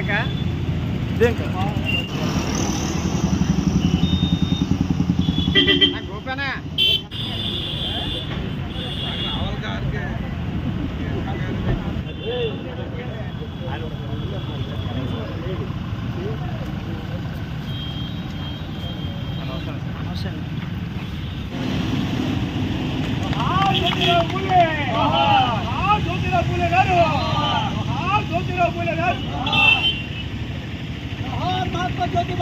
ఇదేక ఇదేక గోపనా Awesome. Oh, yeah, yeah.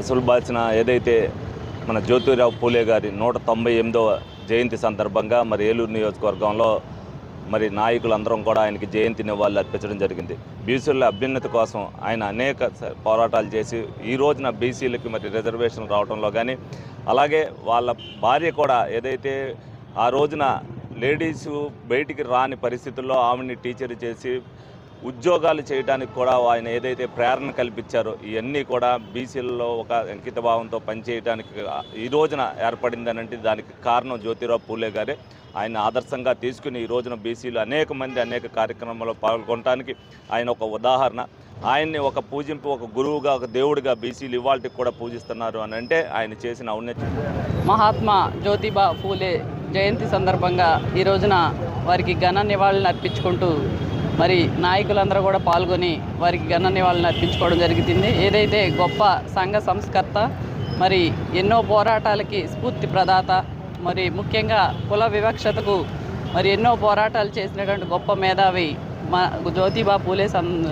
అసలు బాల్చిన ఏదైతే మన జ్యోతిరావు పూలే గారి నూట తొంభై ఎనిమిదవ జయంతి సందర్భంగా మరి ఏలూరు నియోజకవర్గంలో మరి నాయకులందరం కూడా ఆయనకి జయంతి నివాళులు అర్పించడం జరిగింది. బీసీల అభ్యున్నతి కోసం ఆయన అనేక పోరాటాలు చేసి ఈ రోజున బీసీలకి మరి రిజర్వేషన్ రావడంలో కానీ అలాగే వాళ్ళ భార్య కూడా ఏదైతే ఆ రోజున లేడీస్ బయటికి రాని పరిస్థితుల్లో ఆమెని టీచర్ చేసి ఉద్యోగాలు చేయడానికి కూడా ఆయన ఏదైతే ప్రేరణ కల్పించారో ఇవన్నీ కూడా బీసీలలో ఒక అంకిత భావంతో పనిచేయడానికి ఈ రోజున ఏర్పడిందనంటే దానికి కారణం జ్యోతిరావు పూలే గారే. ఆయన ఆదర్శంగా తీసుకుని ఈ రోజున బీసీలు అనేక మంది అనేక కార్యక్రమాల్లో పాల్గొనడానికి ఆయన ఒక ఉదాహరణ. ఆయన్ని ఒక పూజింపు ఒక గురువుగా ఒక దేవుడిగా బీసీలు ఇవాళకి కూడా పూజిస్తున్నారు అని అంటే ఆయన చేసిన ఔన్నత్యం. మహాత్మా జ్యోతిబా ఫూలే జయంతి సందర్భంగా ఈ రోజున వారికి ఘన నివాళులు అర్పించుకుంటూ మరి నాయకులందరూ కూడా పాల్గొని వారికి ఘన నివాళులను అర్పించుకోవడం జరుగుతుంది ఏదైతే గొప్ప సంఘ సంస్కర్త మరి ఎన్నో పోరాటాలకి స్ఫూర్తి ప్రదాత మరి ముఖ్యంగా కుల వివక్షతకు మరి ఎన్నో పోరాటాలు చేసినటువంటి గొప్ప మేధావి మా జ్యోతిబా పూలే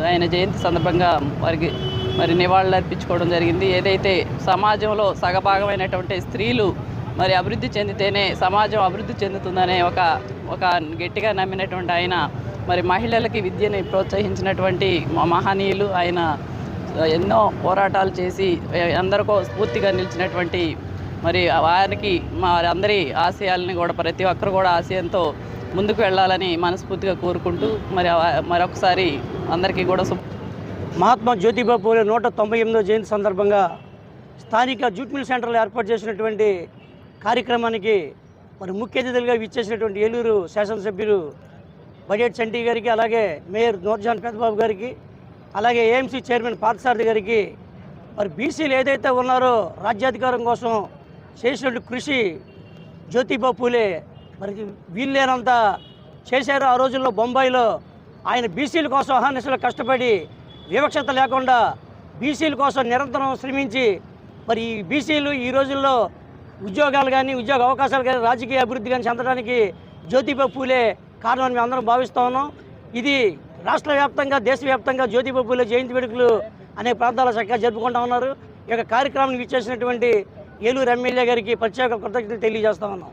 ఆయన జయంతి సందర్భంగా వారికి మరి నివాళులు అర్పించుకోవడం జరిగింది. ఏదైతే సమాజంలో సగభాగమైనటువంటి స్త్రీలు మరి అభివృద్ధి చెందితేనే సమాజం అభివృద్ధి చెందుతుందనే ఒక ఒక గట్టిగా నమ్మినటువంటి ఆయన మరి మహిళలకి విద్యని ప్రోత్సహించినటువంటి మా మహనీయులు ఆయన ఎన్నో పోరాటాలు చేసి అందరికో స్ఫూర్తిగా నిలిచినటువంటి మరి వారికి మరి అందరి ఆశయాలని కూడా ప్రతి ఒక్కరు కూడా ఆశయంతో ముందుకు వెళ్ళాలని మనస్ఫూర్తిగా కోరుకుంటూ మరి మరొకసారి అందరికీ కూడా మహాత్మా జ్యోతిబా పూలే నూట తొంభై ఎనిమిదో జయంతి సందర్భంగా స్థానిక జూట్ మిల్ సెంటర్లో ఏర్పాటు చేసినటువంటి కార్యక్రమానికి మరి ముఖ్య అతిథులుగా ఇచ్చేసినటువంటి ఏలూరు శాసనసభ్యులు బడ్జెట్ చంటి గారికి అలాగే మేయర్ నూర్జాన్ పెద్దబాబు గారికి అలాగే ఏఎంసీ చైర్మన్ పార్థసారథి గారికి మరి బీసీలు ఏదైతే ఉన్నారో రాజ్యాధికారం కోసం చేసినట్టు కృషి జ్యోతిబా పూలే మరి వీళ్ళేనంత చేశారు. ఆ రోజుల్లో బొంబాయిలో ఆయన బీసీల కోసం అహానిశలు కష్టపడి వివక్షత లేకుండా బీసీల కోసం నిరంతరం శ్రమించి మరి ఈ బీసీలు ఈ రోజుల్లో ఉద్యోగాలు కానీ ఉద్యోగ అవకాశాలు కానీ రాజకీయ అభివృద్ధి కానీ చెందడానికి జ్యోతిబా పూలే కారణం మేము అందరం భావిస్తూ ఉన్నాం. ఇది రాష్ట్ర వ్యాప్తంగా దేశవ్యాప్తంగా జ్యోతిబా జయంతి వేడుకలు అనే ప్రాంతాల చక్కగా జరుపుకుంటా ఉన్నారు. ఈ యొక్క కార్యక్రమాన్ని ఇచ్చేసినటువంటి ఏలూరు ఎమ్మెల్యే గారికి ప్రత్యేక కృతజ్ఞతలు తెలియజేస్తా ఉన్నాం.